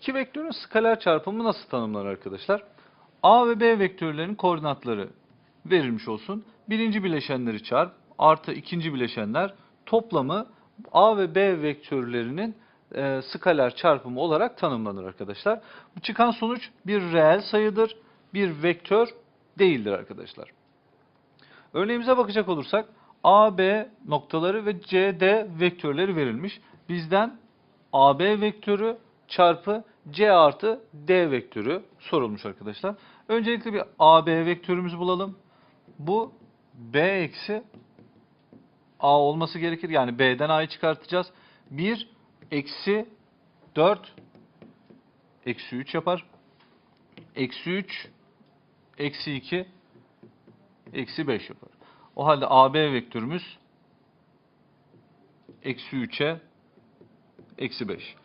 İki vektörün skaler çarpımı nasıl tanımlanır arkadaşlar? A ve B vektörlerinin koordinatları verilmiş olsun. Birinci bileşenleri çarp artı ikinci bileşenler toplamı A ve B vektörlerinin e, skaler çarpımı olarak tanımlanır arkadaşlar. Bu çıkan sonuç bir reel sayıdır, bir vektör değildir arkadaşlar. Örneğimize bakacak olursak A, B noktaları ve C, D vektörleri verilmiş. Bizden AB vektörü çarpı C artı D vektörü sorulmuş arkadaşlar. Öncelikle bir AB vektörümüzü bulalım. Bu B eksi A olması gerekir. Yani B'den A'yı çıkartacağız. 1 eksi 4 eksi 3 yapar. Eksi 3 eksi 2 eksi 5 yapar. O halde AB vektörümüz eksi 3'e eksi 5.